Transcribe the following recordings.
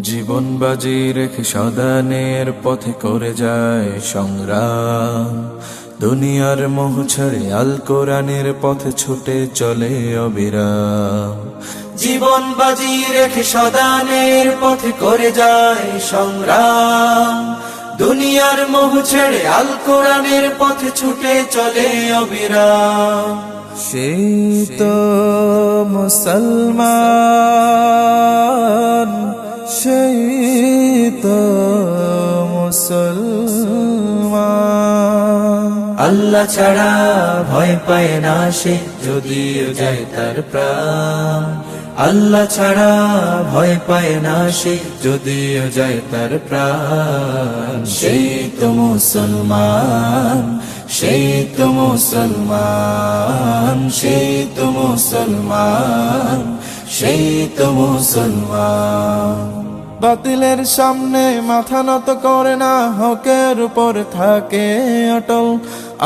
জীবন বাজি রেখে সদানের পথে করে যায় সংগ্রাম। দুনিয়ার মোহ ছেড়ে আল কোরআনের পথে ছুটে চলে অবিরাম। জীবন বাজি রেখে সদানের পথে করে যায় সংগ্রাম। দুনিয়ার মোহ ছেড়ে আল কোরআনের পথে ছুটে চলে অবিরাম। সেই তো মুসলমান। সেই তো আল্লাহ ছাড়া ভয় পায় না সে, যদিও যায় তার প্রাণ। আল্লাহ ছাড়া ভয় পায় না সে, যদিও যায় তার প্রাণ। সেই তো মুসলমান, সেই তো মুসলমান, সেই তো মুসলমান। সেই তো মুসলমান। বাতিলের সামনে মাথা নত করে না হকের উপর থাকে অটল।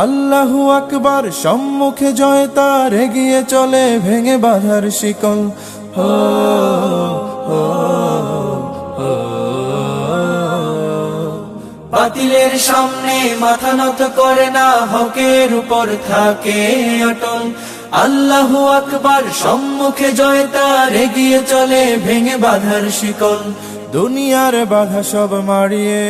আল্লাহু আকবার সম্মুখে জয় তার এগিয়ে চলে ভেঙে বাধার শিকল। হো বাতিলের সামনে মাথা নত করে না হকের উপর থাকে অটল। আল্লাহ আকবার, সম্মুখে জয় তার এগিয়ে চলে, ভেঙে বাধার শিকল, দুনিয়ার বাধা সব মারিয়ে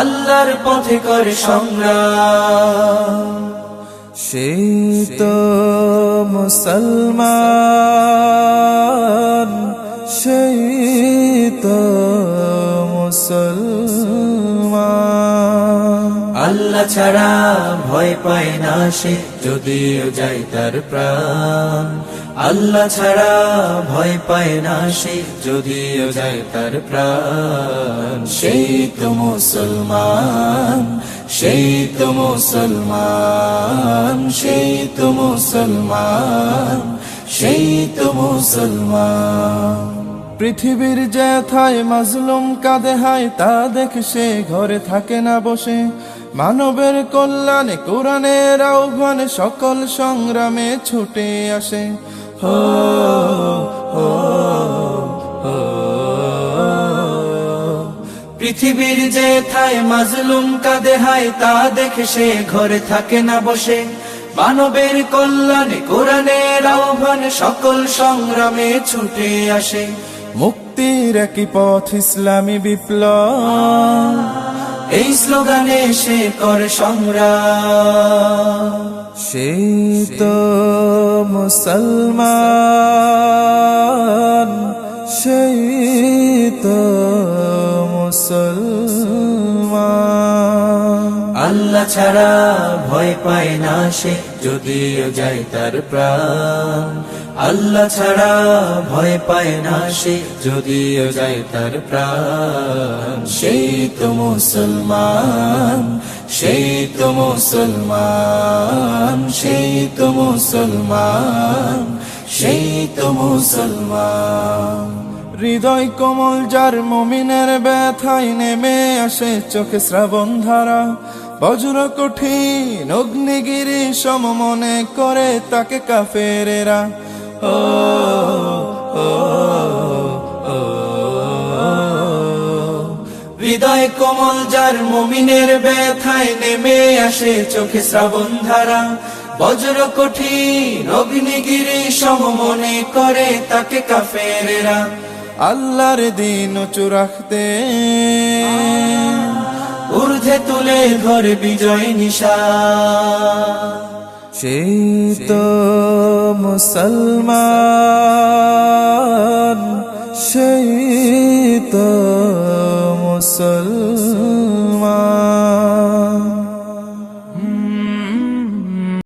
আল্লাহর পথে করে সংগ্রাম। সেই তো মুসলমান, সেই তো মুসলমান। আল্লাহ ছাড়া ভয় পায় না সে, যদিও যাই তার প্রাণ। আল্লাহ ছাড়া ভয় পায় না সে, যদিও যায় তার প্রাণ। সেই তো মুসলমান, সেই তো মুসলমান, সেই তো মুসলমান, সেই তো মুসলমান। পৃথিবীর যেথায় মাজলুম কাঁদে হায়, তা দেখে সে ঘরে থাকে না বসে। মানবের কল্যাণে কোরআনের আহ্বানে সকল সংগ্রামে ছুটে আসে। হো হো পৃথিবীর যেথায় মাজলুম কাঁদে হায়, তা দেখে সে ঘরে থাকে না বসে। মানবের কল্যাণে কোরআনের আহ্বানে সকল সংগ্রামে ছুটে আসে। মুক্তির একই পথ ইসলামী বিপ্লব। এই স্লোগানে সে কর সংগ্রাম। সে তো মুসলমান সেই তো মুসলমান। আল্লাহ ছাড়া ভয় পায় না সে। যদিও যায় তার প্রাণ, আল্লাহ ছাড়া ভয় পায় না সে, যদিও যায় তার প্রাণ। সেই তো মুসলমান, সেই তো মুসলমান, সেই তো মুসলমান, সেই তো মুসলমান। হৃদয় কোমল যার মমিনের ব্যথায় নেমে আসে চোখে শ্রাবণ ধারা বজ্র কঠিন অগ্নিগিরি সম মনে করে তাকে কাফেরেরা। ও হৃদয় কোমল যার মমিনের ব্যথায় নেমে আসে চোখে শ্রাবণ ধারা। বজ্র কঠিন অগ্নিগিরি সম মনে করে তাকে কাফেরেরা। আল্লাহর দিন উঁচু রাখতে। ঊর্ধ্বে তুলে ধরে বিজয় নিশা। সেই তো মুসলমান সেই তো মুসলমান